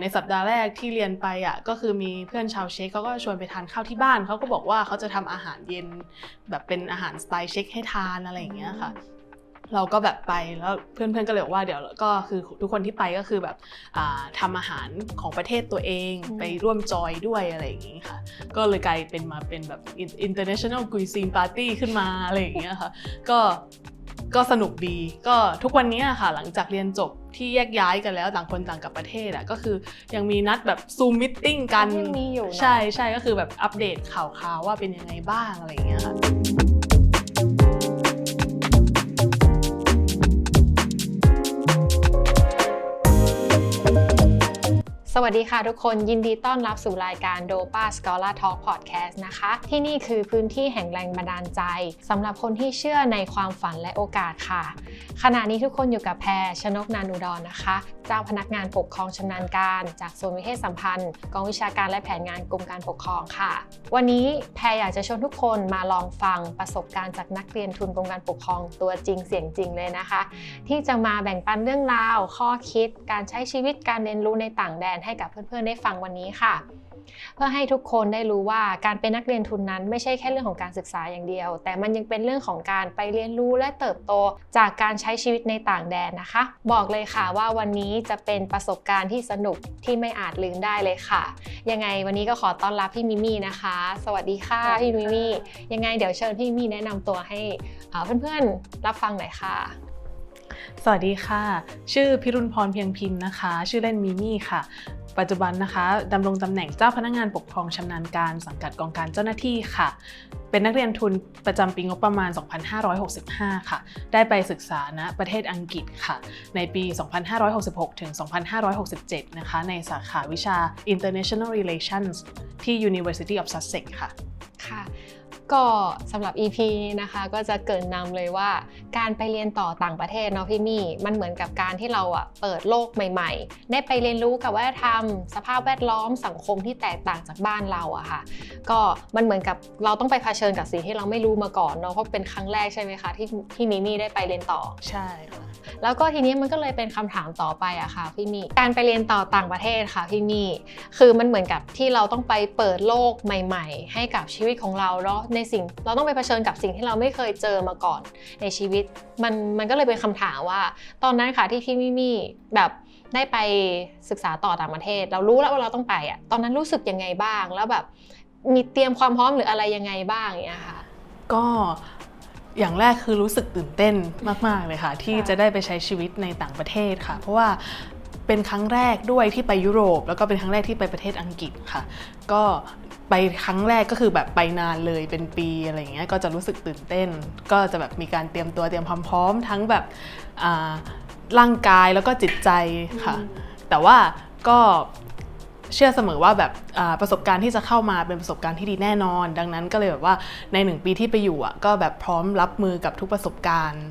ในสัปดาห์แรกที่เรียนไปอะก็คือมีเพื่อนชาวเช็กเขาก็ชวนไปทานข้าวที่บ้านเขาก็บอกว่าเขาจะทำอาหารเย็นแบบเป็นอาหารสไตล์เช็กให้ทานอะไรอย่างเงี้ยค่ะเราก็แบบไปแล้วเพื่อนๆก็เลยบอกว่าเดี๋ยวก็คือทุกคนที่ไปก็คือแบบอ่าทำอาหารของประเทศตัวเองไปร่วมจอยด้วยอะไรอย่างงี้ค่ะ ก็เลยกลายเป็นมาเป็นแบบ international cuisine party ขึ้นมาอะไรอย่างเงี้ยค่ะ ก็ ก็สนุกดีก็ทุกวันนี้อะค่ะหลังจากเรียนจบที่แยกย้ายกันแล้วต่างคนต่างกลับประเทศอะก็คือยังมีนัดแบบซูมมิทติ้งกันยังมีอยู่เนอะใช่ใช่ก็คือแบบอัปเดตข่าวๆว่าเป็นยังไงบ้างอะไรอย่างเงี้ยค่ะ สวัสดีค่ะทุกคนยินดีต้อนรับสู่รายการ Dopa Scholar Talk Podcast นะคะ ที่นี่คือพื้นที่แห่งแรงบันดาลใจสำหรับคนที่เชื่อในความฝันและโอกาสค่ะ ขณะนี้ทุกคนอยู่กับแพรชนกนานุดรนะคะ เจ้าพนักงานปกครองชำนาญการ จากส่วนวิเทศสัมพันธ์ กองวิชาการและแผนงานกรมการปกครองค่ะ วันนี้แพรอยากจะชวนทุกคนมาลองฟังประสบการณ์จากนักเรียนทุนกรมการปกครองตัวจริงเสียงจริงเลยนะคะ ที่จะมาแบ่งปันเรื่องราว ข้อคิด การใช้ชีวิตการเรียนรู้ในต่างแดนให้กับเพื่อนๆได้ฟังวันนี้ค่ะ เพื่อให้ทุกคนได้รู้ว่าการเป็นนักเรียนทุนนั้น ไม่ใช่แค่เรื่องของการศึกษาอย่างเดียว แต่มันยังเป็นเรื่องของการไปเรียนรู้และเติบโตจากการใช้ชีวิตในต่างแดนนะคะ บอกเลยค่ะว่าวันนี้จะเป็นประสบการณ์ที่สนุกที่ไม่อาจลืมได้เลยค่ะ ยังไงวันนี้ก็ขอต้อนรับพี่มิมี่นะคะ สวัสดีค่ะพี่มิมี่ยังไงเดี๋ยวเชิญพี่มิมี่แนะนำตัวให้เอ่อเพื่อนๆรับฟังหน่อยค่ะ สวัสดีค่ะ ชื่อพิรุณพรเพียงพิมพ์นะคะ ชื่อเล่นมิมี่ค่ะ ปัจจุบันนะคะดำรงตำแหน่งเจ้าพนักงานปกครองชำนาญการสังกัดกองการเจ้าหน้าที่ค่ะ เป็นนักเรียนทุนประจำปีงบประมาณ 2565 ค่ะ ได้ไปศึกษาณประเทศอังกฤษค่ะ ในปี 2566 ถึง 2567 นะคะ ในสาขาวิชา International Relations ที่ University of Sussex ค่ะ ค่ะ ก็สำหรับ EP นี้นะคะก็จะเกรินนำเลยว่าการไปเรียนต่อต่างประเทศเนาะพี่มี่มันเหมือนกับการที่เราอะเปิดโลกใหม่ ๆ ได้ไปเรียนรู้กับวัฒนธรรม สภาพแวดล้อมสังคมที่แตกต่างจากบ้านเราอะค่ะ ก็มันเหมือนกับเราต้องไปเผชิญกับสิ่งที่เราไม่รู้มาก่อนเนาะเพราะเป็นครั้งแรกใช่ไหมคะที่ที่มิมี่ได้ไปเรียนต่อใช่ค่ะแล้วก็ทีนี้มันก็เลยเป็นคำถามต่อไปอะค่ะพี่มี่การไปเรียนต่อต่างประเทศค่ะพี่มี่คือมันเหมือนกับที่เราต้องไปเปิดโลกใหม่ ๆ ให้กับชีวิตของเราเนาะในสิ่งเราต้องไปเผชิญกับสิ่งที่เราไม่เคยเจอมาก่อนในชีวิต มันมันก็เลยเป็นคำถามว่า ตอนนั้นค่ะที่พี่มี่มี่แบบได้ไปศึกษาต่อต่างประเทศ เรารู้แล้วว่าเราต้องไปอะตอนนั้นรู้สึกยังไงบ้างแล้วแบบมีเตรียมความพร้อมหรืออะไรยังไงบ้างอย่างเงี้ยค่ะ ก็อย่างแรกคือรู้สึกตื่นเต้นมาก ๆ เลยค่ะ ที่ค่ะจะได้ไปใช้ชีวิตในต่างประเทศค่ะ เพราะว่าเป็นครั้งแรกด้วยที่ไปยุโรป แล้วก็เป็นครั้งแรกที่ไปประเทศอังกฤษค่ะ ก็ ไปครั้งแรกก็คือแบบไปนานเลยเป็นปีอะไรอย่างเงี้ยก็จะรู้สึกตื่นเต้น ก็จะแบบมีการเตรียมตัวเตรียมความพร้อมทั้งแบบอ่าร่างกายแล้วก็จิตใจค่ะอืมแต่ว่าก็เชื่อเสมอว่าแบบอ่าประสบการณ์ที่จะเข้ามาเป็นประสบการณ์ที่ดีแน่นอน ดังนั้นก็เลยแบบว่าในหนึ่งปีที่ไปอยู่อะก็แบบพร้อมรับมือกับทุกประสบการณ์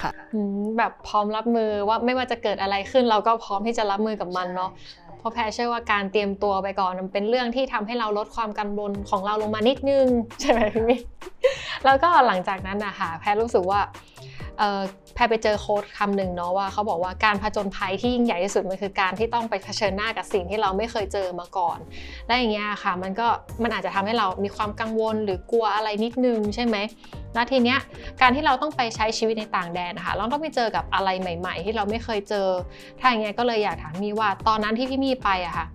ค่ะอืมแบบพร้อมรับมือว่าไม่ว่าจะเกิดอะไรขึ้นเราก็พร้อมที่จะรับมือกับมันเนาะ เพราะแพรเชื่อว่าการเตรียมตัวไปก่อนมันเป็นเรื่องที่ทำให้เราลดความกังวลของเราลงมานิดนึง ใช่ไหมพี่มิแล้วก็หลังจากนั้นนะคะแพรรู้สึกว่าแพรไปเจอโค้ดคำหนึ่งเนาะว่าเขาบอกว่าการผจญภัยที่ยิ่งใหญ่ที่สุดมันคือการที่ต้องไปเผชิญหน้ากับสิ่งที่เราไม่เคยเจอมาก่อน และอย่างเงี้ยค่ะมันก็มันอาจจะทำให้เรามีความกังวลหรือกลัวอะไรนิดนึงใช่ไหม แล้วทีเนี้ยการที่เราต้องไปใช้ชีวิตในต่างแดนนะคะเราต้องไปเจอกับอะไรใหม่ ๆ ที่เราไม่เคยเจอ ถ้าอย่างเงี้ยก็เลยอยากถามมีว่าตอนนั้นที่พี่มี่ไปอะค่ะ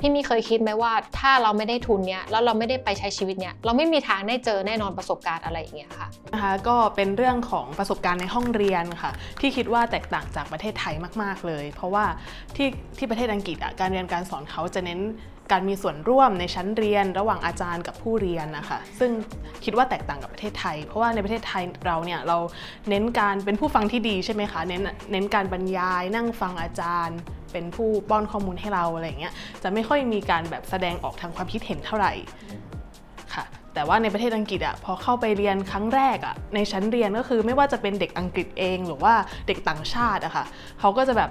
พี่มีเคยคิดไหมว่าถ้าเราไม่ได้ทุนเนี้ยแล้วเราไม่ได้ไปใช้ชีวิตเนี้ยเราไม่มีทางได้เจอแน่นอนประสบการณ์อะไรอย่างเงี้ยค่ะนะคะก็เป็นเรื่องของประสบการณ์ในห้องเรียนค่ะ ที่คิดว่าแตกต่างจากประเทศไทยมาก ๆเลย เพราะว่าที่ที่ประเทศอังกฤษอะการเรียนการสอนเขาจะเน้นการมีส่วนร่วมในชั้นเรียนระหว่างอาจารย์กับผู้เรียนนะคะ ซึ่งคิดว่าแตกต่างกับประเทศไทย เพราะว่าในประเทศไทยเราเนี่ยเราเน้นการเป็นผู้ฟังที่ดีใช่ไหมคะ เน้นเน้นการบรรยายนั่งฟังอาจารย์ เป็นผู้ป้อนข้อมูลให้เราอะไรอย่างเงี้ยจะไม่ค่อยมีการแบบแสดงออกทางความคิดเห็นเท่าไหร่ค่ะ แต่ว่าในประเทศอังกฤษอะพอเข้าไปเรียนครั้งแรกอะในชั้นเรียนก็คือไม่ว่าจะเป็นเด็กอังกฤษเอง หรือว่าเด็กต่างชาติอะค่ะเขาก็จะแบบ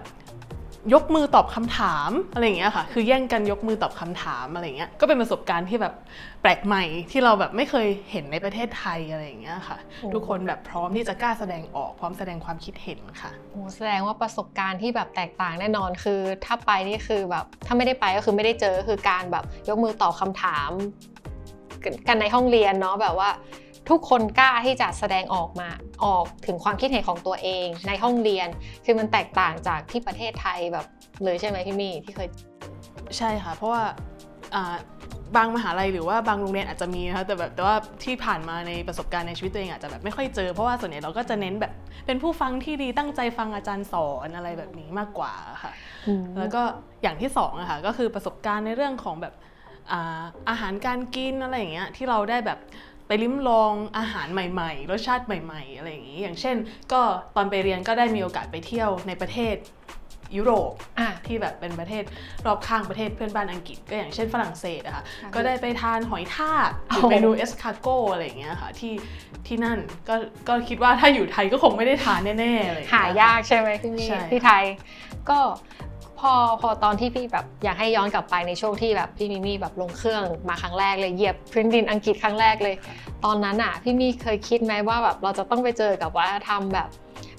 ยกมือตอบคำถามอะไรอย่างเงี้ยค่ะ คือแย่งกันยกมือตอบคำถามอะไรอย่างเงี้ย ก็เป็นประสบการณ์ที่แบบแปลกใหม่ที่เราแบบไม่เคยเห็นในประเทศไทยอะไรอย่างเงี้ยค่ะโอ้ทุกคนแบบพร้อมที่จะกล้าแสดงออกพร้อมแสดงความคิดเห็นค่ะโอ้แสดงว่าประสบการณ์ที่แบบแตกต่างแน่นอนคือ ถ้าไปนี่คือแบบถ้าไม่ได้ไปก็คือไม่ได้เจอคือการแบบยกมือตอบคำถาม กันในห้องเรียนเนาะแบบว่า ทุกคนกล้าที่จะแสดงออกมาออกถึงความคิดเห็นของตัวเองในห้องเรียน คือมันแตกต่างจากที่ประเทศไทยแบบเลยใช่ไหมพี่มี่ที่เคยใช่ค่ะ เพราะว่าอ่าบางมหาลัยหรือว่าบางโรงเรียนอาจจะมีนะคะแต่แบบแต่ว่าที่ผ่านมาในประสบการณ์ในชีวิตตัวเองอาจจะแบบไม่ค่อยเจอเพราะว่าส่วนใหญ่เราก็จะเน้นแบบเป็นผู้ฟังที่ดีตั้งใจฟังอาจารย์สอนอะไรแบบนี้มากกว่าค่ะ แล้วก็อย่างที่สองอะค่ะก็คือประสบการณ์ในเรื่องของแบบอาอาหารการกินอะไรอย่างเงี้ยที่เราได้แบบ ไปลิ้มลองอาหารใหม่ ๆ รสชาติใหม่ ๆ อะไรอย่างงี้ อย่างเช่น ก็ตอนไปเรียนก็ได้มีโอกาสไปเที่ยวในประเทศยุโรปอะ ที่แบบเป็นประเทศรอบข้างประเทศเพื่อนบ้านอังกฤษ ก็อย่างเช่นฝรั่งเศสอะค่ะค่ะก็ได้ไปทานหอยทากหรือโอ้ เมนูเอสคาโกอะไรอย่างเงี้ยค่ะที่ที่นั่นก็ก็คิดว่าถ้าอยู่ไทยก็คงไม่ได้ทานแน่ๆอะไรอย่างหาเงี้ยยากใช่ไหมพี่มี่ใช่ ที่ไทย ก็พ อพอตอนที่พี่แบบอยากให้ย้อนกลับไปในช่วงที่แบบพี่มิมี่แบบลงเครื่องมาครั้งแรกเลยเหยียบพื้นดินอังกฤษครั้งแรกเลย ตอนนั้นอะพี่มี่เคยคิดไหมว่าแบบเราจะต้องไปเจอกับว่าทำแบบ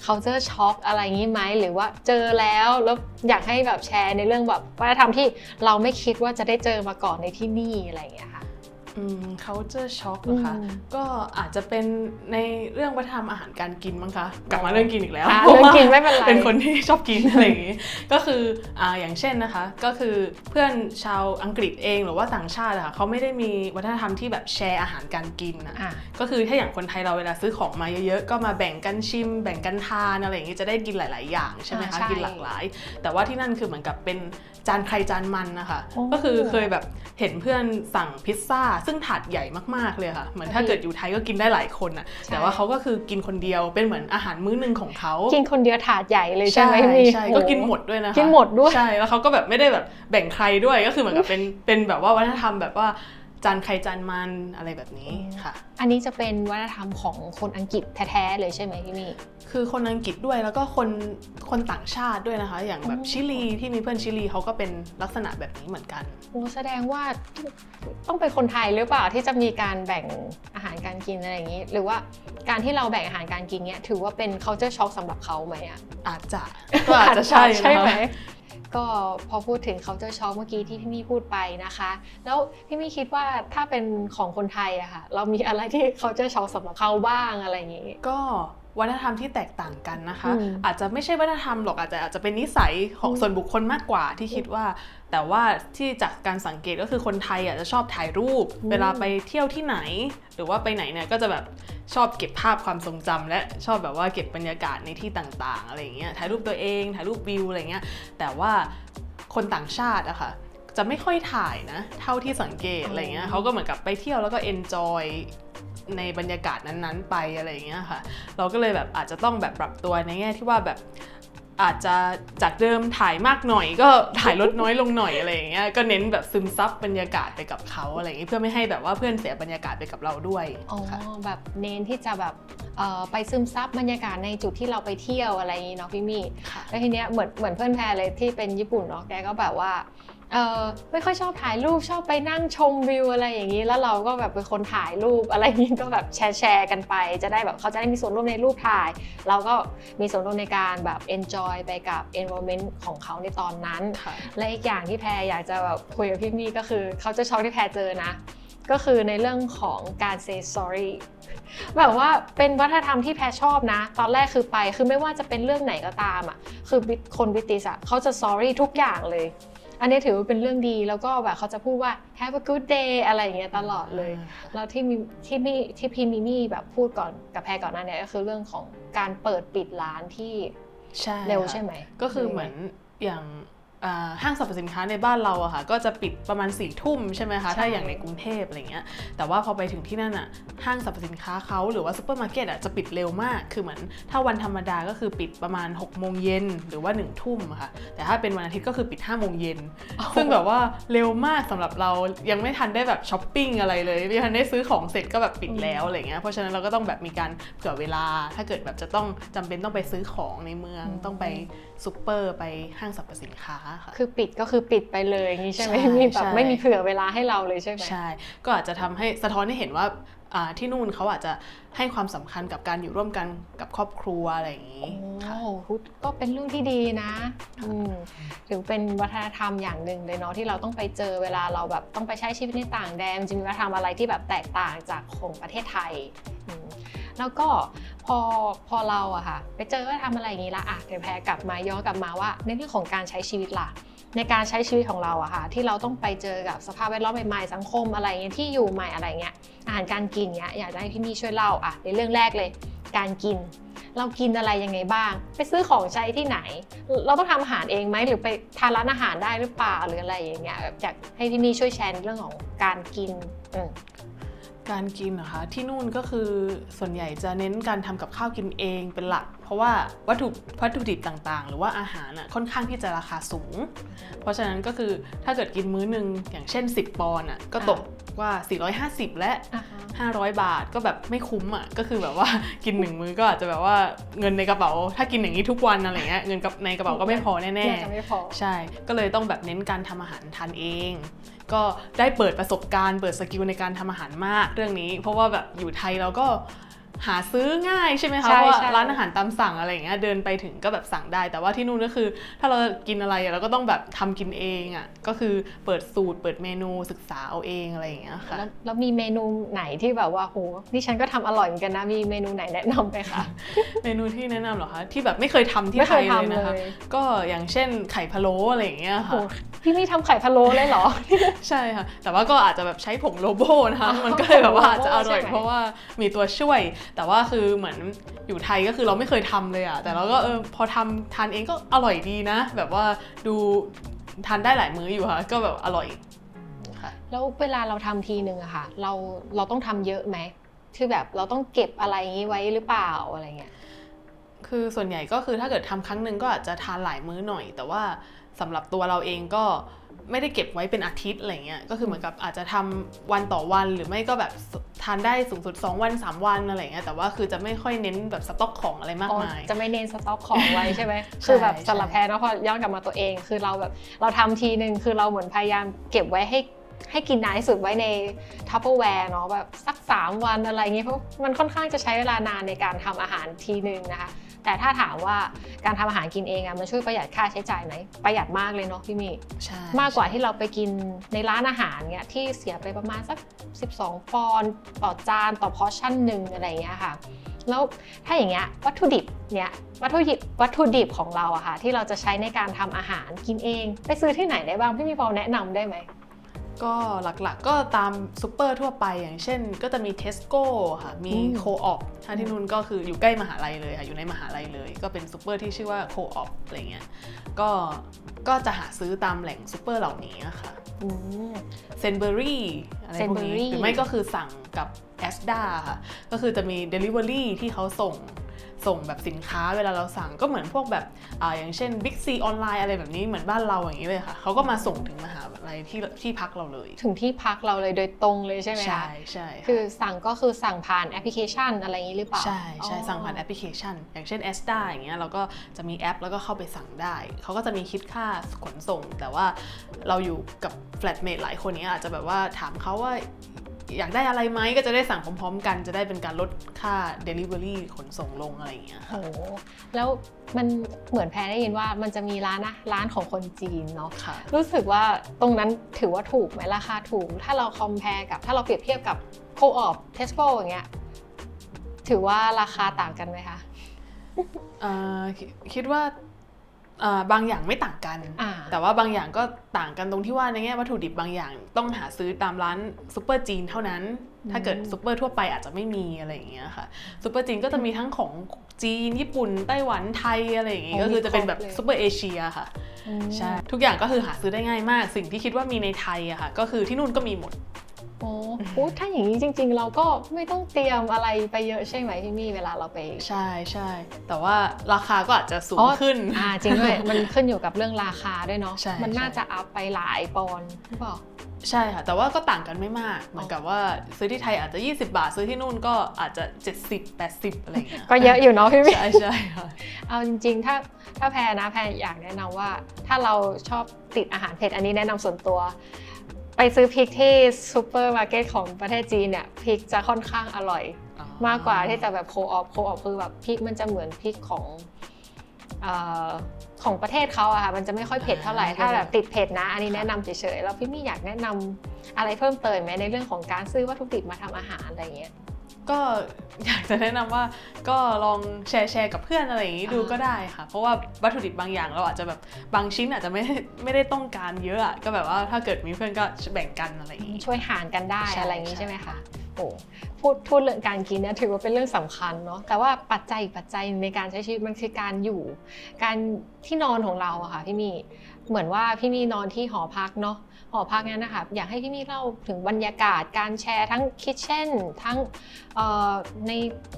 culture shock อะไรอย่างนี้ไหมหรือว่าเจอแล้วแล้วอยากให้แบบแชร์ในเรื่องแบบวัฒนธรรมที่เราไม่คิดว่าจะได้เจอมาก่อนในที่นี่อะไรอย่างเงี้ยค่ะ อืม culture shock เหรอคะอืมก็อาจจะเป็นในเรื่องวัฒนธรรมอาหารการกินมั้งคะ กลับมาเรื่องกินอีกแล้วอะพาะว่าเรื่องกินไม่เป็นไร เป็นคนที่ชอบกินอะไรอย่างงี้ ก็คืออ่าอย่างเช่นนะคะ ก็คือเพื่อนชาวอังกฤษเองหรือว่าต่างชาติอะค่ะเขาไม่ได้มีวัฒนธรรมที่แบบแชร์อาหารการกินอะอะก็คือถ้าอย่างคนไทยเราเวลาซื้อของมาเยอะๆ ก็มาแบ่งกันชิม แบ่งกันทานอะไรอย่างงี้จะได้กินหลาย ๆ อย่างใช่ไหมอ่าคะใช่กินหลากหลาย แต่ว่าที่นั่นคือเหมือนกับเป็นจานใครจานมันนะคะโอ้ก็คือเคยแบบเห็นเพื่อนสั่งพิซซ่าซึ่งถาดใหญ่มากๆเลยค่ะ เหมือนถ้าเกิดอยู่ไทยก็กินได้หลายคนอะใช่แต่ว่าเขาก็คือกินคนเดียวเป็นเหมือนอาหารมื้อหนึ่งของเขากินคนเดียวถาดใหญ่เลยใช่ไหมพี่ใช่โอ้ก็กินหมดด้วยนะคะกินหมดด้วยใช่แล้วเขาก็แบบไม่ได้แบบแบ่งใครด้วยก็คือเหมือนกับเป็นเป็นแบบว่าวัฒนธรรมแบบว่า จานใครจานมันอะไรแบบนี้ค่ะ อันนี้จะเป็นวัฒนธรรมของคนอังกฤษแท้ๆเลยใช่ไหมพี่มี่ คือคนอังกฤษด้วยแล้วก็คนคนต่างชาติด้วยนะคะ อย่างแบบอ๋อชิลีที่มีเพื่อนชิลีเขาก็เป็นลักษณะแบบนี้เหมือนกันโอ้แสดงว่าต้องเป็นคนไทยหรือเปล่าที่จะมีการแบ่งอาหารการกินอะไรอย่างนี้ หรือว่าการที่เราแบ่งอาหารการกินเนี้ยถือว่าเป็น culture shock สำหรับเขาไหมอะอาจจะก็อาจจะใช่นะคะใช่ไหม ก็พอพูดถึง culture shock เมื่อกี้ที่พี่มี่พูดไปนะคะ แล้วพี่มี่คิดว่าถ้าเป็นของคนไทยอะค่ะ เรามีอะไรที่ culture shock สำหรับเขาบ้างอะไรอย่างนี้ก็ วัฒนธรรมที่แตกต่างกันนะคะอืมอาจจะไม่ใช่วัฒนธรรมหรอกอาจจะอาจจะเป็นนิสัยของอืมส่วนบุคคลมากกว่าที่คิดว่า แต่ว่าที่จากการสังเกตก็คือคนไทยอะจะชอบถ่ายรูปอืมเวลาไปเที่ยวที่ไหน หรือว่าไปไหนเนี่ยก็จะแบบชอบเก็บภาพความทรงจำและชอบแบบว่าเก็บบรรยากาศในที่ต่างๆอะไรอย่างเงี้ยถ่ายรูปตัวเองถ่ายรูปวิวอะไรเงี้ยแต่ว่าคนต่างชาติอะค่ะจะไม่ค่อยถ่ายนะ เท่าที่สังเกตอะไรเงี้ยเขาก็เหมือนกับไปเที่ยวแล้วก็ enjoy ในบรรยากาศนั้นๆ ไปอะไรอย่างเงี้ยค่ะ เราก็เลยแบบอาจจะต้องแบบปรับตัวในแง่ที่ว่าแบบอาจจะจากเดิมถ่ายมากหน่อย ก็ถ่ายลดน้อยลงหน่อยอะไรอย่างเงี้ยก็เน้นแบบซึมซับบรรยากาศไปกับเขาอะไรอย่างเงี้ยเพื่อไม่ให้แบบว่าเพื่อนเสียบรรยากาศไปกับเราด้วยอ๋อค่ะแบบเน้นที่จะแบบเอ่อไปซึมซับบรรยากาศในจุดที่เราไปเที่ยวอะไรอย่างนี้เนาะพี่มี่ค่ะแล้วทีเนี้ยเหมือนเหมือนเพื่อนแพรเลยที่เป็นญี่ปุ่นเนาะแกก็แบบว่า เออไม่ค่อยชอบถ่ายรูปชอบไปนั่งชมวิวอะไรอย่างนี้ แล้วเราก็แบบเป็นคนถ่ายรูปอะไรอย่างนี้ก็แบบแชร์แชร์กันไป จะได้แบบเขาจะได้มีส่วนร่วมในรูปถ่าย เราก็มีส่วนร่วมในการแบบ enjoy ไปกับ environment ของเขาในตอนนั้นค่ะและอีกอย่างที่แพรอยากจะแบบคุยกับพี่มี่ก็คือเขาจะช็อกที่แพรเจอนะ ก็คือในเรื่องของการ say sorry แบบว่าเป็นวัฒนธรรมที่แพรชอบนะ ตอนแรกคือไปคือไม่ว่าจะเป็นเรื่องไหนก็ตามอะคือคนบริติสอะเขาจะ sorry ทุกอย่างเลย อันนี้ถือว่าเป็นเรื่องดีแล้วก็แบบเขาจะพูดว่า have a good day อะไรอย่างเงี้ยตลอดเลย แล้วที่มีที่มีที่พี่มิมี่แบบพูดก่อนกับแพรก่อนหน้าเนี้ก็คือเรื่องของการเปิดปิดร้านที่ใช่เร็วค่ะใช่ไหม ก็คือเหมือนอย่างอ่า ห้างสรรพสินค้าในบ้านเราอะค่ะก็จะปิดประมาณ4ี่ทุ่มใช่ไหมคะใช่ถ้าอย่างในกรุงเทพอะไรเงี้ยแต่ว่าพอไปถึงที่นั่นอะห้างสรรพสินค้าเขาหรือว่าซูเปอร์มาร์เก็ตอะจะปิดเร็วมาก คือเหมือนถ้าวันธรรมดาก็คือปิดประมาณ6กโมงเย็นหรือว่า1นึ่ทุ่มอะค่ะแต่ถ้าเป็นวันอาทิตย์ก็คือปิด5้าโมงเย็นซึ่งแบบว่าเร็วมากสำหรับเรายังไม่ทันได้แบบช้อปปิ้งอะไรเลยไม่ทันได้ซื้อของเสร็จก็แบบปิดแล้วอะไรเงี้ยเพราะฉะนั้นเราก็ต้องแบบมีการเผื่อเวลา ถ้าเกิดแบบจะต้องจำเป็นต้องไปซื้อของในเมืองต้องไปซูเปอร์ไปห้างสรรพสินค้าค่ะ คือปิดก็คือปิดไปเลยอย่างนี้ใช่ไหมใช่มีแบบใช่ ไม่มีเผื่อเวลาให้เราเลยใช่ไหม ใช่ ก็อาจจะทำให้สะท้อนให้เห็นว่าอ่าที่นู่นเขาอาจจะให้ความสำคัญกับการอยู่ร่วมกันกับครอบครัวอะไรอย่างนี้โอ้ค่ะก็เป็นเรื่องที่ดีนะอืมถือเป็นวัฒนธรรมอย่างหนึ่งเลยเนาะที่เราต้องไปเจอเวลาเราแบบต้องไปใช้ชีวิตในต่างแดนจริงๆวัฒนธรรมอะไรที่แบบแตกต่างจากของประเทศไทยอืมแล้วก็ พอพอเราอะค่ะไปเจอว่าทำอะไรอย่างนี้ละอะเดี๋ยวแพรกลับมาย้อนกลับมาว่า ในเรื่องของการใช้ชีวิตล่ะในการใช้ชีวิตของเราอะค่ะที่เราต้องไปเจอกับสภาพแวดล้อมใหม่ๆสังคมอะไรเงี้ยที่อยู่ใหม่อะไรเงี้ยอาหารการกินเนี้ยอยากให้พี่มี่ช่วยเล่าอะในเรื่องแรกเลย การกิน เรากินอะไรยังไงบ้าง ไปซื้อของใช้ที่ไหน เราต้องทำอาหารเองไหมหรือไปทานร้านอาหารได้หรือเปล่าหรืออะไรอย่างเงี้ยแบบอยากให้พี่มี่ช่วยแชร์เรื่องของการกิน การกินนะคะ ที่นู่นก็คือส่วนใหญ่จะเน้นการทำกับข้าวกินเองเป็นหลัก เพราะว่าวัตถุวัตถุดิบต่างๆ หรือว่าอาหารน่ะค่อนข้างที่จะราคาสูง เพราะฉะนั้นก็คือถ้าเกิดกินมื้อหนึ่งอย่างเช่น 10 ปอนด์อะก็ตกว่า 450 และอ่าฮะ500 บาทก็แบบไม่คุ้มอะก็คือแบบว่ากินหนึ่งมื้อก็อาจจะแบบว่าเงินในกระเป๋า ถ้ากินอย่างนี้ทุกวันอะไรเงี้ยเงินกับในกระเป๋าก็ไม่พอแน่น่าจะไม่พอๆใช่ก็เลยต้องแบบเน้นการทำอาหารทานเอง ก็ได้เปิดประสบการณ์ เปิดสกิลในการทำอาหารมากเรื่องนี้ เพราะว่าแบบอยู่ไทยเราก็ หาซื้อง่ายใช่ไหมคะใช่เพราะว่าใช่ร้านอาหารตามสั่งอะไรอย่างเงี้ยเดินไปถึงก็แบบสั่งได้ แต่ว่าที่นู่นก็คือ ถ้าเรากินอะไรอะเราก็ต้องแบบทำกินเองอะก็คือเปิดสูตรเปิดเมนูศึกษาเอาเองอะไรอย่างเงี้ยค่ะแล้วแล้วมีเมนูไหนที่แบบว่าโหนี่ฉันก็ทำอร่อยเหมือนกันนะมีเมนูไหนแนะนำไหมคะเมนูที่แนะนำเหรอคะที่แบบไม่เคยทำที่ไม่ไทเคยยเลยทำนะคะเลยก็อย่างเช่นไข่พะโล้อะไรอย่างเงี้ยโหค่ะพี่มี่ทำไข่พะโล้เลยเหรอ ใช่ค่ะ แต่ว่าก็อาจจะแบบใช้ผงโลโบนะคะ มันก็เลยแบบว่าอาจจะอร่อยใช่ไหมเพราะว่ามีตัวช่วยแต่ว่าคือเหมือนอยู่ไทยก็คือเราไม่เคยทำเลยอะแต่เราก็เออพอทำทานเองก็อร่อยดีนะ แบบว่าดูทานได้หลายมื้ออยู่ค่ะ ก็แบบอร่อยค่ะแล้วเวลาเราทำทีหนึ่งอะค่ะ เราเราต้องทำเยอะไหมคือแบบเราต้องเก็บอะไรอย่างนี้ไว้หรือเปล่าอะไรเงี้ยคือส่วนใหญ่ก็คือถ้าเกิดทำครั้งหนึ่งก็อาจจะทานหลายมื้อหน่อย แต่ว่าสำหรับตัวเราเองก็ ไม่ได้เก็บไว้เป็นอาทิตย์อะไรเงี้ยก็คือเหมือนกับอาจจะทำวันต่อวันหรือไม่ก็แบบทานได้สูงสุด 2 วัน 3 วันอะไรเงี้ยแต่ว่าคือจะไม่ค่อยเน้นแบบสต็อกของอะไรมากอ๋อมาย จะไม่เน้นสต็อกของไว้ใช่ไหมใช่คือแบบใช่สำหรับแพรเนาะพอย้อนกลับมาตัวเอง คือเราแบบเราทำทีหนึ่งคือเราเหมือนพยายามเก็บไว้ให้ ให้กินนานที่สุดไว้ในทัพเปอร์แวร์เนาะแบบสัก 3 วันอะไรอย่างเงี้ยเพราะมันค่อนข้างจะใช้เวลานานในการทำอาหารทีหนึ่งนะคะ แต่ถ้าถามว่าการทำอาหารกินเองอะมันช่วยประหยัดค่าใช้จ่ายไหมประหยัดมากเลยเนาะพี่มีใช่มากกว่าที่เราไปกินในร้านอาหารเนี่ยที่เสียไปประมาณสัก 12 ปอนด์ต่อจานต่อพอร์ชั่นหนึ่งอะไรอย่างเงี้ยค่ะแล้วถ้าอย่างเงี้ยวัตถุดิบเนี่ยวัตถุดิบวัตถุดิบของเราอะค่ะที่เราจะใช้ในการทำอาหารกินเอง ไปซื้อที่ไหนได้บ้างพี่มีพอแนะนำได้ไหม ก็หลักๆก็ตามซูเปอร์ทั่วไปอย่างเช่น ก็จะมีเทสโก้ค่ะ มีอืมโคออปถ้าที่นู่นก็คืออยู่ใกล้มหาลัยเลยค่ะ อยู่ในมหาลัยเลย ก็เป็นซูเปอร์ที่ชื่อว่าโคออปอะไรเงี้ย ก็ก็จะหาซื้อตามแหล่งซูเปอร์เหล่านี้ค่ะอืมเซนเบอรี่อะไรพวกนี้ Sainsbury หรือไม่ก็คือสั่งกับแอสดาค่ะ ก็คือจะมี Delivery ที่เขาส่ง ส่งแบบสินค้าเวลาเราสั่งก็เหมือนพวกแบบอาอย่างเช่น Big C ออนไลน์อะไรแบบนี้เหมือนบ้านเราอย่างนี้เลยค่ะเขาก็มาส่งถึงมหาลัยที่ที่พักเราเลย ถึงที่พักเราเลยโดยตรงเลยใช่ไหมคะใช่ใช่ค่ะคือสั่งก็คือสั่งผ่านแอปพลิเคชันอะไรอย่างนี้หรือเปล่าใช่ใช่อ๋อสั่งผ่านแอปพลิเคชัน อย่างเช่น a s d a อย่างเงี้ยเราก็จะมีแอปแล้วก็เข้าไปสั่งได้เขาก็จะมีคิดค่าขนส่ง แต่ว่าเราอยู่กับแฟลตเมทหลายคนเนี้ยอาจจะแบบว่าถามเขาว่า อยากได้อะไรไหมก็จะได้สั่งพร้อมๆ กันจะได้เป็นการลดค่า Delivery ขนส่งลงอะไรอย่างเงี้ยค่ะโอ้โหแล้วมันเหมือนแพรได้ยินว่ามันจะมีร้านนะร้านของคนจีนเนาะค่ะ รู้สึกว่าตรงนั้นถือว่าถูกไหมราคาถูก ถ้าเราคอม p พ r e กับถ้าเราเปรียบเทียบกับโคออ p เทสโก้อย่างเงี้ยถือว่าราคาต่างกันไหมคะ เอ่อคิคิดว่าเอ่อ บางอย่างไม่ต่างกันอ่าแต่ว่าบางอย่างก็ต่างกันตรงที่ว่าในแง่วัตถุดิบบางอย่างต้องหาซื้อตามร้านซูเปอร์จีนเท่านั้น ถ้าเกิดซูเปอร์ทั่วไปอาจจะไม่มีอะไรอย่างเงี้ยค่ะซูเปอร์จีนก็จะมีทั้งของจีน ญี่ปุ่น ไต้หวันไทยอะไรอย่างงี้โอ้ก็คือจะเป็นแบบมีครบเลยซูเปอร์เอเชียค่ะอืมใช่ทุกอย่างก็คือหาซื้อได้ง่ายมาก สิ่งที่คิดว่ามีในไทยอะค่ะก็คือที่นู่นก็มีหมด โอ้โหถ้าอย่างนี้จริง ๆ เราก็ไม่ต้องเตรียมอะไรไปเยอะใช่ไหมพี่มี่เวลาเราไป ใช่ใช่ แต่ว่าราคาก็อาจจะสูอ๋งอขึ้น อ่าจริงด้วย มันขึ้นอยู่กับเรื่องราคาด้วยเนาะใช่มันน่าใช่จะอัพไปหลายปอนด์หรือเปล่า ใช่ค่ะ แต่ว่าก็ต่างกันไม่มาก เหมือนกับว่าซื้อที่ไทยอาจจะ 20 บาท ซื้อที่นู่นก็อาจจะ 70 80 อะไรอย่างเงี้ย ก็เยอะอยู่เนาะพี่มี่ใช่ใช่ค่ะ เอาจริง ๆ ถ้าถ้าแพรนะแพรอยากแนะนำว่า ถ้าเราชอบติดอาหารเผ็ดอันนี้แนะนำส่วนตัว ไปซื้อพริกที่ซูเปอร์มาร์เก็ตของประเทศจีนเนี่ยพริกจะค่อนข้างอร่อย มากกว่าที่จะแบบโคออฟโคออฟคือแบบพริกมันจะเหมือนพริกของเออของประเทศเขาอะค่ะมันจะไม่ค่อยเผ็ดเท่าไหร่อ่าถ้าแบบติดเผ็ดนะ อันนี้แนะนำเฉยๆแล้วพี่มี่อยากแนะนำอะไรเพิ่มเติมไหมในเรื่องของการซื้อวัตถุดิบมาทำอาหารอะไรอย่างเงี้ย ก็อยากจะแนะนำว่าก็ลองแชร์แชร์กับเพื่อนอะไรอย่างนี้ดูอ่าก็ได้ค่ะ เพราะว่าวัตถุดิบบางอย่างเราอาจจะแบบบางชิ้นอาจจะไม่ได้ไม่ได้ต้องการเยอะอะก็แบบว่าถ้าเกิดมีเพื่อนก็แบ่งกันอะไรอย่างนี้ช่วยหารกันได้ใช่อะไรอย่างนี้ใช่ใช่ไหมคะโอ้พูดพูดเรื่องการกินเนี่ยถือว่าเป็นเรื่องสำคัญเนาะแต่ว่าปัจจัยอีกปัจจัยในการใช้ชีวิตมันคือการอยู่ การที่นอนของเราอะค่ะพี่มีเหมือนว่าพี่มีนอนที่หอพักเนาะ หอพักนั้นนะคะอยากให้พี่มีเล่าถึงบรรยากาศการแชร์ทั้งคิทเช่นทั้งใน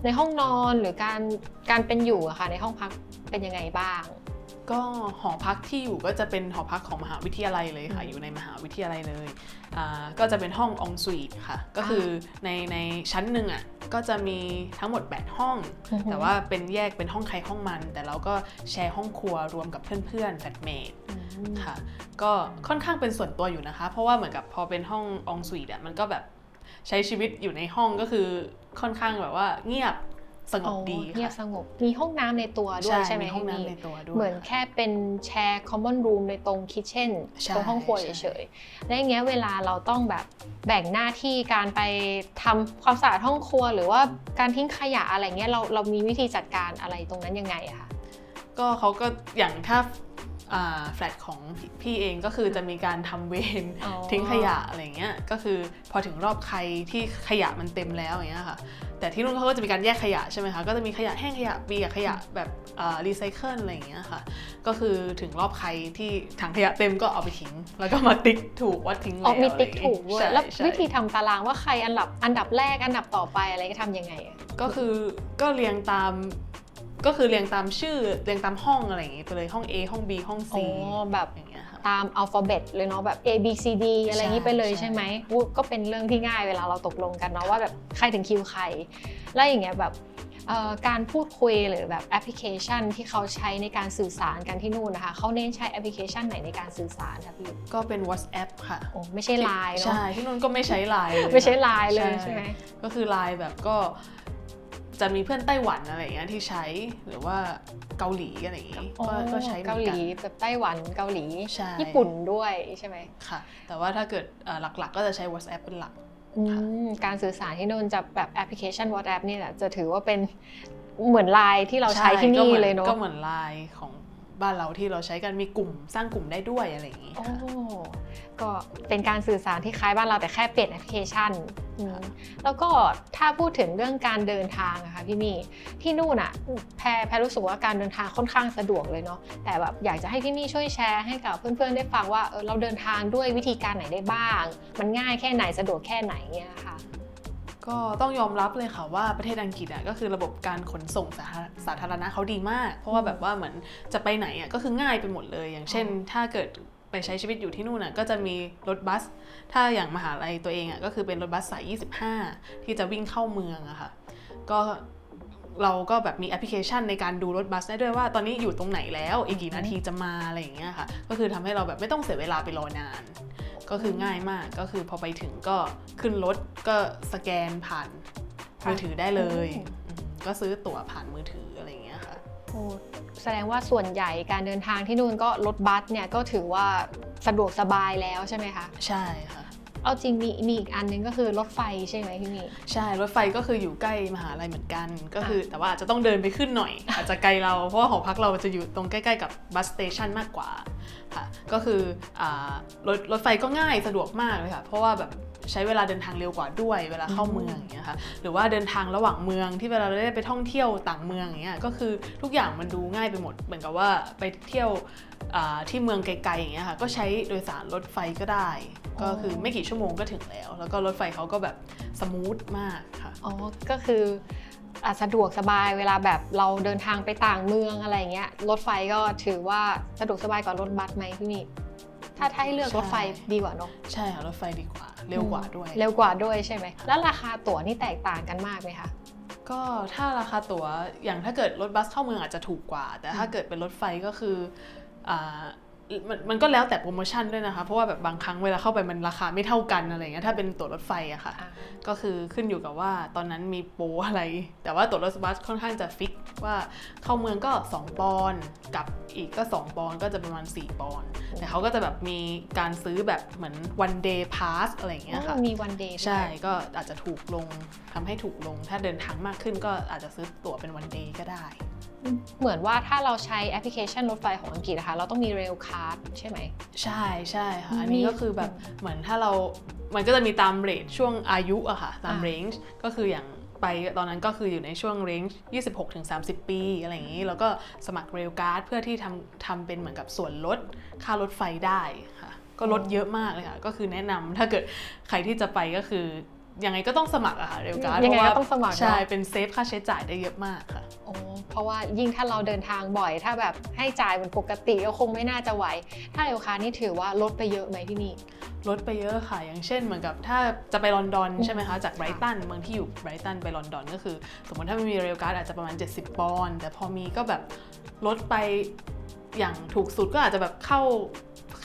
ในห้องนอนหรือการการเป็นอยู่อะค่ะในห้องพักเป็นยังไงบ้าง ก็หอพักที่อยู่ก็จะเป็นหอพักของมหาวิทยาลัยเลยค่ะอืมอยู่ในมหาวิทยาลัยเลยอ่าก็จะเป็นห้ององสวีทค่ะ ก็คือในในชั้นหนึ่งอะก็จะมีทั้งหมด 8 ห้อง แต่ว่าเป็นแยกเป็นห้องใครห้องมัน แต่เราก็แชร์ห้องครัวรวมกับเพื่อนๆแฟลตเมทอืมค่ะ ก็ค่อนข้างเป็นส่วนตัวอยู่นะคะ เพราะว่าเหมือนกับพอเป็นห้ององสวีทอะมันก็แบบใช้ชีวิตอยู่ในห้องก็คือค่อนข้างแบบว่าเงียบ สงบดีอ๋อเงียบค่ะสงบมีห้องน้ำในตัวด้วยใช่ไหมห้องพี่น้ำในมี่ตัวด้วยเหมือนแค่เป็นแชร์ common room ในตรงคิทเช่นใช่ตรงห้องครัวใช่เฉยๆและอย่างเงี้ยเวลาเราต้องแบบแบ่งหน้าที่การไปทำความสะอาดห้องครัว หรือว่าการทิ้งขยะอะไรเงี้ยเราเรามีวิธีจัดการอะไรตรงนั้นยังไงอะคะก็เขาก็อย่างถ้าอ่า แฟลตของพี่พี่เองก็คือจะมีการทำเวรอ๋อทิ้งขยะอะไรเงี้ยก็คือพอถึงรอบใครที่ขยะมันเต็มแล้วอย่างเงี้ยค่ะแต่ที่นู่นเขาก็จะมีการแยกขยะใช่ไหมคะก็จะมีขยะแห้งขยะเปียกขยะแบบรีไซเคิลอะไรอย่างเงี้ยค่ะก็คือถึงรอบใครที่ถังขยะเต็มก็เอาไปทิ้ง แล้วก็มาติ๊กถูกว่าทิ้งอ๋แล้อวมีติ๊กอะไรอย่างถูงี้กด้วยใช่แล้วใช่วิธีทำตารางว่าใครอันดับอันดับแรกอันดับต่อไปอะไรก็ทำยังไงอะก็คือก็เรียงตาม ก็คือเรียงตามชื่อเรียงตามห้องอะไรอย่างงี้ไปเลยห้อง A ห้อง B ห้อง C อ๋อแบบอย่างเงี้ยค่ะ ตามอัลฟาเบตเลยเนาะแบบ A B C D อะไรอย่างนี้ไปเลยใช่ ใช่ไหมอุ๊ยก็เป็นเรื่องที่ง่ายเวลาเราตกลงกันเนาะว่าแบบใครถึงคิวใคร แล้วอย่างเงี้ยแบบเอ่อการพูดคุยหรือแบบแอปพลิเคชันที่เขาใช้ในการสื่อสารกันที่นู่นนะคะเขาเน้นใช้แอปพลิเคชันไหนในการสื่อสารคะพี่ก็เป็น WhatsApp ค่ะโอ้ไม่ใช่ไลน์เนาะใช่ที่นู่นก็ไม่ใช้ไลน์เลยไม่ใช่ไลน์เลยใช่ไหม ก็คือไลน์แบบก็ จะมีเพื่อนไต้หวันอะไรอย่างเงี้ยที่ใช้หรือว่าเกาหลีอะไรอย่างงี้ก็ก็ใช้เหมืเกาอนหกัลีนแบบไต้หวันเกาหลี ใช่ ญี่ปุ่นด้วยใช่ไหมค่ะ แต่ว่าถ้าเกิดเอ่อหลักๆ ก็จะใช้ WhatsApp เป็นหลัก อืมการสื่อสารที่นู่นจะแบบแอปพลิเคชัน WhatsApp นี่แหละจะถือว่าเป็นเหมือนไลน์ที่เราใช้ที่ก็นี่หมือเลยเนาะ ก็เหมือนไลน์ของ บ้านเราที่เราใช้กันมีกลุ่มสร้างกลุ่มได้ด้วยอะไรอย่างงี้โอ้ค่ะ ก็เป็นการสื่อสารที่คล้ายบ้านเราแต่แค่เปลี่ยนแอปพลิเคชันอืมแล้วก็ถ้าพูดถึงเรื่องการเดินทางอะค่ะพี่มี่ที่นู่นอะแพรแพรรู้สึกว่าการเดินทางค่อนข้างสะดวกเลยเนาะแต่แบบอยากจะให้พี่มี่ช่วยแชร์ให้กับเพื่อนๆได้ฟังว่าเออเราเดินทางด้วยวิธีการไหนได้บ้าง มันง่ายแค่ไหนสะดวกแค่ไหนเนี่ยค่ะ ก็ต้องยอมรับเลยค่ะว่าประเทศอังกฤษอะก็คือระบบการขนส่งสาธารสาธารณะเขาดีมาก เพราะว่าแบบว่าเหมือนจะไปไหนอะก็คือง่ายไปหมดเลย อย่างเช่น ถ้าเกิดไปใช้ชีวิตอยู่ที่นู่นอะก็จะมีรถบัส ถ้าอย่างมหาลัยตัวเองอะก็คือเป็นรถบัสสาย 25 ที่จะวิ่งเข้าเมืองอะค่ะก็เราก็แบบมีแอปพลิเคชันในการดูรถบัสได้ด้วยว่าตอนนี้อยู่ตรงไหนแล้วอีกกี่นาทีจะมาอะไรอย่างเงี้ยค่ะ ก็คือทำให้เราแบบไม่ต้องเสียเวลาไปรอนาน ก็คือง่ายมากก็คือพอไปถึงก็ขึ้นรถก็สแกนผ่านมือถือได้เลยอืมอืมก็ซื้อตั๋วผ่านมือถืออะไรอย่างเงี้ยค่ะ โอ้แสดงว่าส่วนใหญ่การเดินทางที่นู่นก็รถบัสเนี่ยก็ถือว่าสะดวกสบายแล้วใช่ไหมคะ ใช่ค่ะ เอาจริงมีมีอีกอันนึงก็คือรถไฟใช่ไหมพี่มีใช่รถไฟก็คืออยู่ใกล้มหาลัยเหมือนกัน ก็คือ แต่ว่าอาจจะต้องเดินไปขึ้นหน่อย อาจจะไกลเราเพราะว่าหอพักเราจะอยู่ตรงใกล้ๆกับบัสสเตชันมากกว่าค่ะก็คืออารถรถไฟก็ง่ายสะดวกมากเลยค่ะเพราะว่าแบบ ใช้เวลาเดินทางเร็วกว่าด้วยเวลาเข้าอืมเมืองอย่างเงี้ยค่ะหรือว่าเดินทางระหว่างเมืองที่เวลาเราได้ไปท่องเที่ยวต่างเมืองอย่างเงี้ยก็คือทุกอย่างมันดูง่ายไปหมด เหมือนกับว่าไปเที่ยวอ่าที่เมืองไกลๆอย่างเงี้ยค่ะก็ใช้โดยสารรถไฟก็ได้ ก็คือไม่กี่ชั่วโมงก็ถึงแล้ว แล้วก็รถไฟเขาก็แบบสมูทมากค่ะอ๋อก็คืออะสะดวกสบายเวลาแบบเราเดินทางไปต่างเมืองอะไรเงี้ยรถไฟก็ถือว่าสะดวกสบายกว่ารถบัสไหมพี่นี่ ถ้าถ้าให้เลือกใช่ รถไฟดีกว่าเนอะใช่ค่ะรถไฟดีกว่า เร็วกว่าด้วย เร็วกว่าด้วยใช่ไหม แล้วราคาตั๋วนี่แตกต่างกันมากไหมคะ ก็ถ้าราคาตั๋วอย่างถ้าเกิดรถบัสเข้าเมืองอาจจะถูกกว่า แต่ถ้าอืมเกิดเป็นรถไฟก็คืออ่า มันมันก็แล้วแต่โปรโมชั่นด้วยนะคะ เพราะว่าแบบบางครั้งเวลาเข้าไปมันราคาไม่เท่ากันอะไรเงี้ยถ้าเป็นตั๋วรถไฟอะค่ะอะก็คือขึ้นอยู่กับว่าตอนนั้นมีโปรอะไร แต่ว่าตั๋วรถบัสค่อนข้างจะฟิกว่าเข้าเมืองก็ 2 ปอนด์กลับอีกก็ 2 ปอนด์ก็จะประมาณ 4 ปอนด์แต่เขาก็จะแบบมีการซื้อแบบเหมือน one day pass อะไรอย่างเงี้ยค่ะมีวันเดย์ใช่ก็อาจจะถูกลงทำให้ถูกลง ถ้าเดินทางมากขึ้นก็อาจจะซื้อตั๋วเป็นวันเดย์ก็ได้ เหมือนว่าถ้าเราใช้แอปพลิเคชันรถไฟของอังกฤษนะคะ เราต้องมีเรลคาร์ดใช่ไหม ใช่ใช่ค่ะ อันมีนี้ก็คือแบบเหมือนถ้าเรา มันก็จะมีตามเรทช่วงอายุอะค่ะ ตามอ่าเรนจ์ก็คืออย่างไปตอนนั้นก็คืออยู่ในช่วงเรนจ์26-30 ปี อะไรอย่างนี้ แล้วก็สมัครเรลการ์ดเพื่อที่ทำทำเป็นเหมือนกับส่วนลดค่ารถไฟได้ค่ะ ก็ลดเยอะมากเลยค่ะ ก็คือแนะนำถ้าเกิดใครที่จะไปก็คือ ยังไงก็ต้องสมัครอะค่ะเรลการ์ดยังไงเพราะก็ว่าต้องสมัครเนอะใช่เป็นเซฟค่าใช้จ่ายได้เยอะมากค่ะโอ้เพราะว่ายิ่งถ้าเราเดินทางบ่อย ถ้าแบบให้จ่ายเป็นปกติก็คงไม่น่าจะไหว ถ้าเรลคาร์ดนี่ถือว่าลดไปเยอะไหมที่นี่ลดไปเยอะค่ะ อย่างเช่นเหมือนกับถ้าจะไปลอนดอนใช่ไหมคะ จากไบรตันเมืองที่อยู่ไบรตันไปลอนดอนก็คือ สมมติถ้าไม่มีเรลการ์ดอาจจะประมาณ 70 ปอนด์แต่พอมีก็แบบลดไปอย่างถูกสุดก็อาจจะแบบเข้า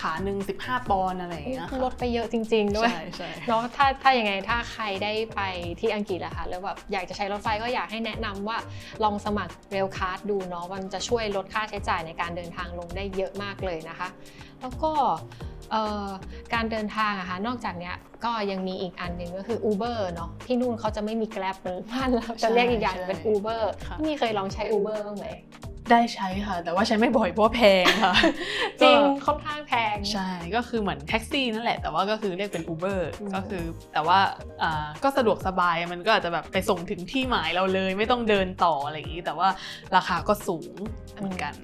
ขาหนึ่ง15 ปอนด์อะไรอย่างเงี้ยค่ะลดไปเยอะจริง ๆ ด้วยใช่ใช่เนาะถ้าถ้ายังไงถ้าใครได้ไปที่อังกฤษอะค่ะแล้วแบบอยากจะใช้รถไฟก็อยากให้แนะนำว่าลองสมัครเรลคาร์ดดูเนาะมันจะช่วยลดค่าใช้จ่ายในการเดินทางลงได้เยอะมากเลยนะคะ แล้วก็เอ่อการเดินทางอะค่ะนอกจากเนี้ยก็ยังมีอีกอันหนึ่งก็คือ Uber เนาะที่นู่นเขาจะไม่มี Grab เหมือนบ้านเราจะเรียกอีกอย่างเป็น Uber ค่ะนี่เคยลองใช้ Uber บ้างไหม ได้ใช้ค่ะ แต่ว่าใช้ไม่บ่อยเพราะว่าแพงค่ะ จริงก็ค่อนข้างแพง ใช่ก็คือเหมือนแท็กซี่นั่นแหละแต่ว่าก็คือเรียกเป็น Uber อืมก็คือแต่ว่าอ่าก็สะดวกสบายมันก็อาจจะแบบไปส่งถึงที่หมายเราเลย ไม่ต้องเดินต่ออะไรอย่างนี้ แต่ว่าราคาก็สูงเหมือนกัน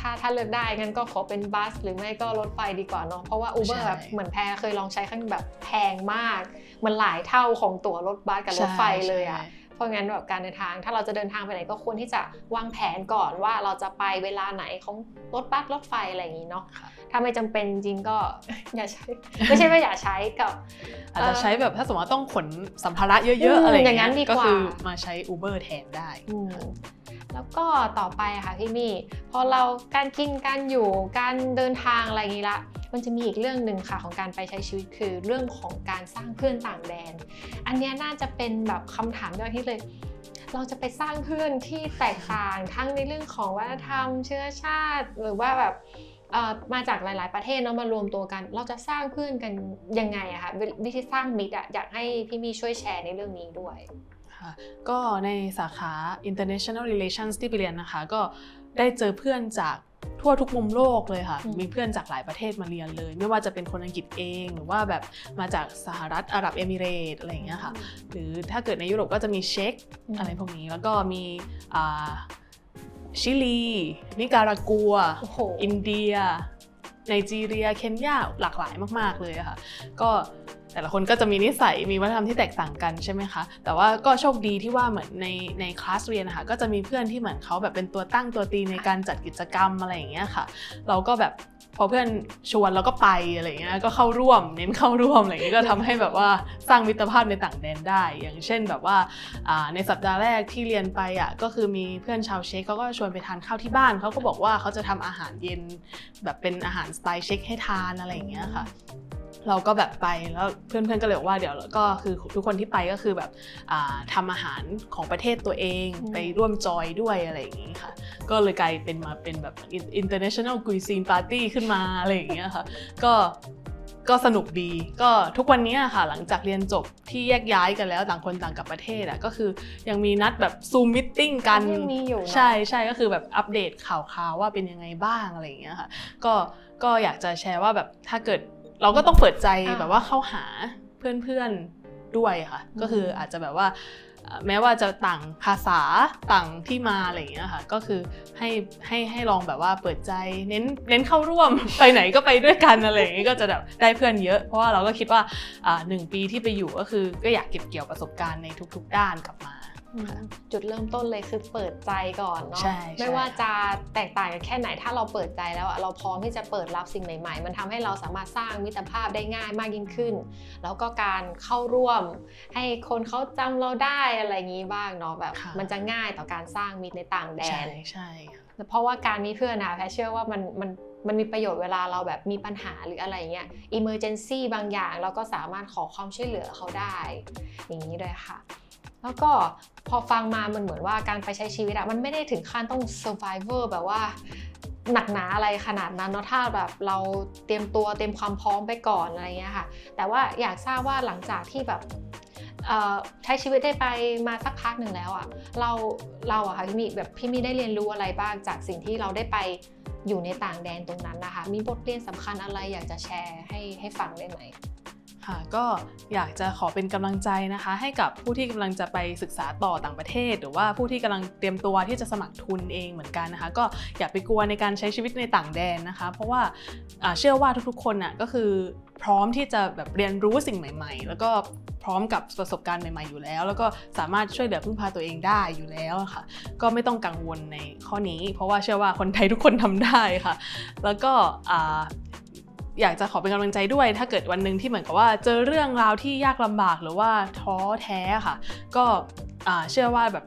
ถ้าถ้าเลือกได้งั้นก็ขอเป็นบัส หรือไม่ก็รถไฟดีกว่าเนาะเพราะว่า Uber ใช่แบบเหมือนแพรเคยลองใช้ครั้งแบบแพงมาก มันหลายเท่าของตั๋วรถบัสกับรถไฟเลยอะใช่ เพราะงั้นแบบการเดินทาง ถ้าเราจะเดินทางไปไหนก็ควรที่จะวางแผนก่อนว่าเราจะไปเวลาไหนของรถบัสรถไฟอะไรอย่างนี้เนาะค่ะถ้าไม่จำเป็นจริงก็อย่าใช้ ไม่ใช่ว่าอย่าใช้กับอาจจะใช้แบบถ้าสมมติว่าต้องขนสัมภาระเยอือะมๆอะไรอย่างอย่างนั้เงี้นยดีกว่าก็คือมาใช้ Uber แทนได้อืม แล้วก็ต่อไปอะค่ะพี่มี่พอเราการกินการอยู่การเดินทางอะไรอย่างนี้ละมันจะมีอีกเรื่องหนึ่งค่ะของการไปใช้ชีวิตคือเรื่องของการสร้างเพื่อนต่างแดน อันนี้น่าจะเป็นแบบคำถามยอดฮิตเลย เราจะไปสร้างเพื่อนที่แตกต่างทั้งในเรื่องของวัฒนธรรม เชื้อชาติ หรือว่าแบบมาจากหลาย ๆ ประเทศเนาะมารวมตัวกัน เราจะสร้างเพื่อนกันยังไงอะคะวิธีสร้างมิตรอะอยากให้พี่มี่ช่วยแชร์ในเรื่องนี้ด้วย ค่ะก็ในสาขา international relations ที่ไปเรียนนะคะ ก็ได้เจอเพื่อนจากทั่วทุกมุมโลกเลยค่ะอืมมีเพื่อนจากหลายประเทศมาเรียนเลย ไม่ว่าจะเป็นคนอังกฤษเอง หรือว่าแบบมาจากสหรัฐอาหรับเอมิเรตส์อะไรอย่างเงี้ยค่ะ หรือถ้าเกิดในยุโรปก็จะมีเช็กอืมอะไรพวกนี้ แล้วก็มีอ่าชิลี นิการากัวโอ้โหอินเดียไนจีเรีย เคนยา หลากหลายมาก ๆ เลยอะค่ะ ก็ แต่ละคนก็จะมีนิสัยมีวัฒนธรรมที่แตกต่างกันใช่ไหมคะ แต่ว่าก็โชคดีที่ว่าเหมือนในในคลาสเรียนนะคะก็จะมีเพื่อนที่เหมือนเขาแบบเป็นตัวตั้งตัวตีในการจัดกิจกรรมอะไรอย่างเงี้ยค่ะ เราก็แบบพอเพื่อนชวนเราก็ไปอะไรเงี้ยก็เข้าร่วมเน้นเข้าร่วมอะไรเงี้ยก็ทำให้แบบว่าสร้างมิตรภาพในต่างแดนได้ อย่างเช่นแบบว่าในสัปดาห์แรกที่เรียนไปอะก็คือมีเพื่อนชาวเช็กเขาก็ชวนไปทานข้าวที่บ้านเขาก็บอกว่าเขาจะทำอาหารเย็นแบบเป็นอาหารสไตล์เช็กให้ทานอะไรเงี้ยค่ะเราก็แบบไปแล้วเพื่อนๆก็เลยบอกว่าเดี๋ยวก็คือทุกคนที่ไปก็คือแบบอ่าทำอาหารของประเทศตัวเองไปร่วมจอยด้วยอะไรอย่างงี้ค่ะ ก็เลยกลายเป็นมาเป็นแบบ international cuisine party ขึ้นมาอะไรอย่างเงี้ยค่ะ ก็ก็สนุกดี ก็ทุกวันนี้อะค่ะ หลังจากเรียนจบที่แยกย้ายกันแล้วต่างคนต่างกลับประเทศอะก็คือยังมีนัดแบบซูมมิทติ้งกันยังมีอยู่เนอะใช่ใช่ก็คือแบบอัปเดตข่าวๆว่าเป็นยังไงบ้างอะไรอย่างเงี้ยค่ะ ก็ก็อยากจะแชร์ว่าแบบถ้าเกิดเราก็ต้องเปิดใจอ่าแบบว่าเข้าหาเพื่อนๆด้วยค่ะ ก็คืออาจจะแบบว่าเอ่อ แม้ว่าจะต่างภาษาต่างที่มาอะไรอย่างเงี้ยค่ะก็คือให้ให้ให้ลองแบบว่าเปิดใจเน้นเน้นเข้าร่วมไปไหนก็ไปด้วยกันอะไรอย่างเงี้ยก็จะแบบได้เพื่อนเยอะ เพราะว่าเราก็คิดว่าอ่าหนึ่งปีที่ไปอยู่ก็คือก็อยากเก็บเกี่ยวประสบการณ์ในทุก ๆ ด้านกลับมา จุดเริ่มต้นเลยคือเปิดใจก่อนเนาะใช่ใช่ไม่ว่าจะแตกต่างกันแค่ไหนถ้าเราเปิดใจแล้วอะเราพร้อมที่จะเปิดรับสิ่งใหม่ ๆ มันทำให้เราสามารถสร้างมิตรภาพได้ง่ายมากยิ่งขึ้น แล้วก็การเข้าร่วม ให้คนเขาจำเราได้อะไรอย่างนี้บ้างเนาะแบบค่ะมันจะง่ายต่อการสร้างมิตรในต่างแดใช่นใช่ค่ะเพราะว่าการมีเพื่อนนะแพทเชื่อว่ามันมันมันมีประโยชน์เวลาเราแบบมีปัญหาหรืออะไรอย่างเงี้ย emergency บางอย่าง เราก็สามารถขอความช่วยเหลือเขาได้ อย่างนี้ด้วยค่ะ แล้วก็พอฟังมามันเหมือนว่าการไปใช้ชีวิตอะมันไม่ได้ถึงขั้นต้อง survivor แบบว่าหนักหนาอะไรขนาดนั้นเนาะถ้าแบบเราเตรียมตัวเตรียมความพร้อมไปก่อนอะไรเงี้ยค่ะ แต่ว่าอยากทราบว่าหลังจากที่แบบใช้ชีวิตได้ไปมาสักพักหนึ่งแล้วอะเราเราอะค่ะพี่มีแบบพี่มีได้เรียนรู้อะไรบ้างจากสิ่งที่เราได้ไปอยู่ในต่างแดนตรงนั้นนะคะ มีบทเรียนสำคัญอะไรอยากจะแชร์ให้ให้ฟังได้ไหม ค่ะ ก็อยากจะขอเป็นกำลังใจนะคะ ให้กับผู้ที่กำลังจะไปศึกษาต่อต่างประเทศ หรือว่าผู้ที่กำลังเตรียมตัวที่จะสมัครทุนเองเหมือนกันนะคะ ก็อย่าไปกลัวในการใช้ชีวิตในต่างแดนนะคะ เพราะว่าเชื่อว่าทุกๆคนน่ะก็คือพร้อมที่จะแบบเรียนรู้สิ่งใหม่ ๆ แล้วก็พร้อมกับประสบการณ์ใหม่ ๆ อยู่แล้ว แล้วก็สามารถช่วยเหลือพึ่งพาตัวเองได้อยู่แล้วค่ะ ก็ไม่ต้องกังวลในข้อนี้ เพราะว่าเชื่อว่าคนไทยทุกคนทำได้ค่ะ แล้วก็ อยากจะขอเป็นกำลังใจด้วย ถ้าเกิดวันหนึ่งที่เหมือนกับว่าเจอเรื่องราวที่ยากลำบากหรือว่าท้อแท้ค่ะ ก็เชื่อว่าแบบ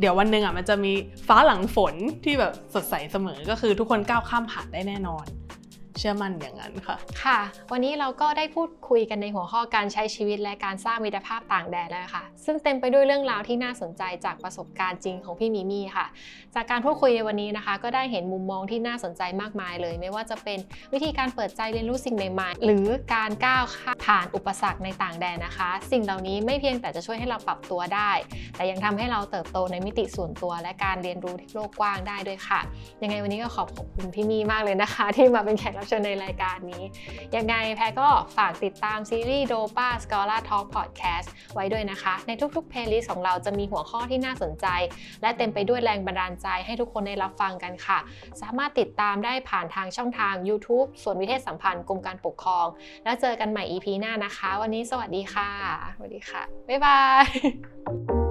เดี๋ยววันหนึ่งอะมันจะมีฟ้าหลังฝนที่แบบสดใสเสมอก็คือทุกคนก้าวข้ามผ่านได้แน่นอน เชื่อมั่นอย่างนั้นค่ะ ค่ะ วันนี้เราก็ได้พูดคุยกันในหัวข้อการใช้ชีวิตและการสร้างมิตรภาพต่างแดนแล้วค่ะ ซึ่งเต็มไปด้วยเรื่องราวที่น่าสนใจจากประสบการณ์จริงของพี่มิมี่ค่ะ จากการพูดคุยในวันนี้นะคะ ก็ได้เห็นมุมมองที่น่าสนใจมากมายเลย ไม่ว่าจะเป็นวิธีการเปิดใจเรียนรู้สิ่งใหม่ๆ หรือการก้าวข้าผ่านอุปสรรคในต่างแดนนะคะ สิ่งเหล่านี้ไม่เพียงแต่จะช่วยให้เราปรับตัวได้ แต่ยังทำให้เราเติบโตในมิติส่วนตัว และการเรียนรู้ที่โลกกว้างได้ด้วยค่ะ ยังไงวันนี้ก็ขอบคุณพี่มี่มากเลยนะคะ ที่มาเป็นแขกรับชิญในรายการนี้ ยังไงแพรก็ฝากติดตามซีรีส์ Dopa Scholar Talk Podcast ไว้ด้วยนะคะ ในทุกๆเพลย์ลิสต์ของเราจะมีหัวข้อที่น่าสนใจ และเต็มไปด้วยแรงบันดาลใจให้ทุกคนได้รับฟังกันค่ะ สามารถติดตามได้ผ่านทางช่องทาง YouTube ส่วนวิเทศสัมพันธ์กรมการปกครอง แล้วเจอกันใหม่ EP หน้านะคะ วันนี้สวัสดีค่ะ สวัสดีค่ะ บ๊ายบาย